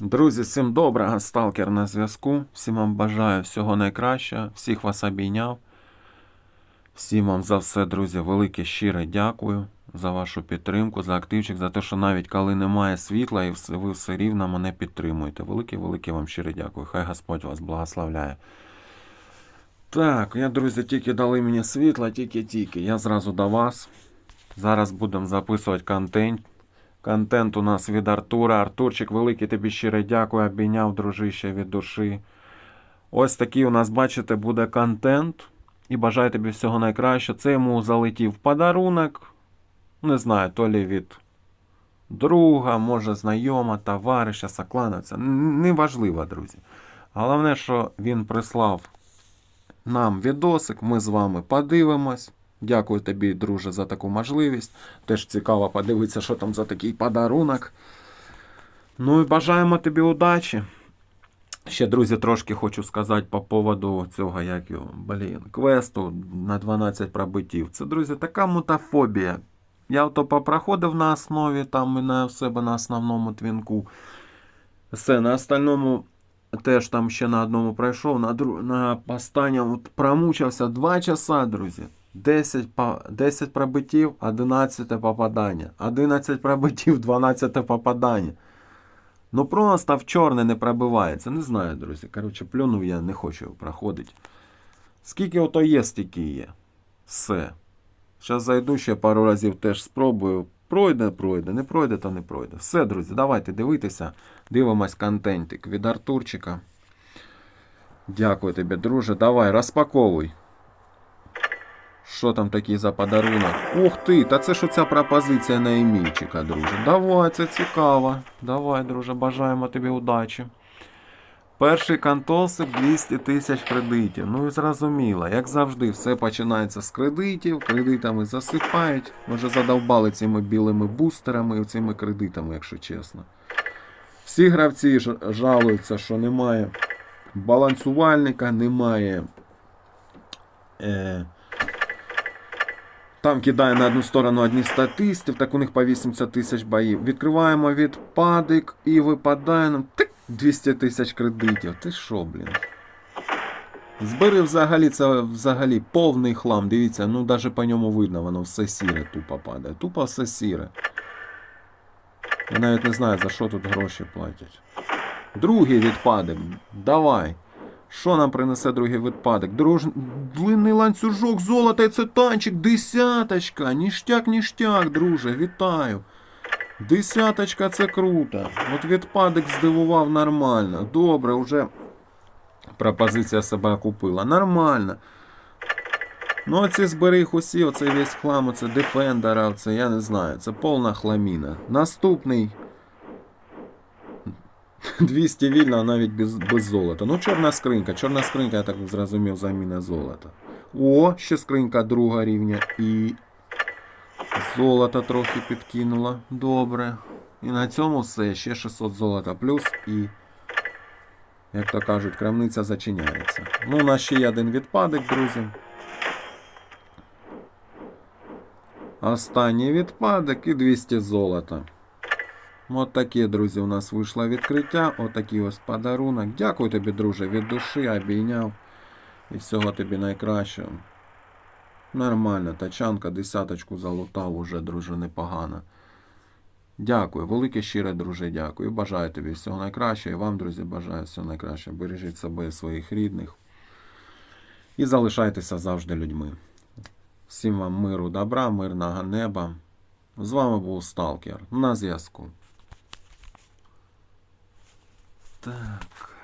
Друзі, всім доброго, сталкер на зв'язку. Всім вам бажаю всього найкращого, всіх вас обійняв. Всім вам за все, друзі, велике щире дякую за вашу підтримку, за активчик, за те, що навіть коли немає світла, і ви все рівно мене підтримуєте. Велике, велике вам щире дякую. Хай Господь вас благословляє. Так, я, друзі, тільки дали мені світло, тільки-тільки. Я зразу до вас. Зараз будемо записувати контент. Контент у нас від Артура. Артурчик, великий тобі щиро дякую, обійняв, дружище від душі. Ось такий у нас, бачите, буде контент. І бажаю тобі всього найкращого. Це йому залетів подарунок. Не знаю, то лі від друга, може знайома, товариша, соклановця. Неважливо, друзі. Головне, що він прислав нам відосик, ми з вами подивимось. Дякую тобі, друже, за таку можливість. Теж цікаво подивитися, що там за такий подарунок. Ну і бажаємо тобі удачі. Ще, друзі, трошки хочу сказати по поводу цього, як його, блін, квесту на 12 пробиттів. Це, друзі, така мутафобія. Я ото попроходив на основі, там і на себе на основному твінку. Все, на остальному теж там ще на одному пройшов, на, дру... на останньому промучився 2 часа, друзі. 10, по... 10 пробиттів, 11 попадання. 11 пробиттів, 12 попадання. Ну просто в чорне не пробивається. Не знаю, друзі. Коротше, плюнув я, не хочу його проходити. Скільки ото є, стільки є. Все. Зараз зайду ще пару разів теж спробую. Пройде, пройде, не пройде, то не пройде. Все, друзі, давайте дивитися. Дивимось контентик від Артурчика. Дякую тобі, друже. Давай, розпаковуй. Що там такий за подарунок? Ух ти, та це ж оця пропозиція на Емільчика, друже. Давай, це цікаво. Давай, друже, бажаємо тобі удачі. Перший кантосик 200 тисяч кредитів. Ну і зрозуміло, як завжди, все починається з кредитів, кредитами засипають. Ми вже задовбали цими білими бустерами і цими кредитами, якщо чесно. Всі гравці жалуються, що немає балансувальника, немає. Е, там кидає на одну сторону одні статистів, так у них по 80 тисяч боїв. Відкриваємо відпадик і випадає нам тик, 200 тисяч кредитів. Ти що, блін? Збери взагалі це взагалі повний хлам. Дивіться, ну навіть по ньому видно, воно все сіре тупо падає. Тупо все сіре. Я навіть не знаю, за що тут гроші платять. Другий відпадик. Давай. Що нам принесе другий відпадок? Дорож... Длинний ланцюжок, золота і це танчик, десяточка. Ніштяк, ніштяк, друже, вітаю. Десяточка це круто. От відпадок здивував нормально. Добре, вже пропозиція себе окупила. Нормально. Ну, оці зберіг усі, оце весь хлам, оце Defender, оце я не знаю, це повна хламіна. Наступний 200 вільно, навіть без, без золота. Ну, чорна скринька. Чорна скринька, я так зрозумів, заміна золота. О, ще скринька друга рівня. І золота трохи підкинула. Добре. І на цьому все. Ще 600 золота плюс і. Як то кажуть, крамниця зачиняється. Ну, у нас ще є один відпадок, друзі. Останній відпадок і 200 золота. От таке, друзі, у нас вийшло відкриття. Отакий ось подарунок. Дякую тобі, друже, від душі обійняв. І всього тобі найкращого. Нормально, тачанка, десяточку залутав уже, друже, непогано. Дякую, велике щире, друже, дякую. Бажаю тобі всього найкращого. І вам, друзі, бажаю всього найкращого. Бережіть себе і своїх рідних. І залишайтеся завжди людьми. Всім вам миру, добра, мирного неба. З вами був Сталкер. На зв'язку. Так.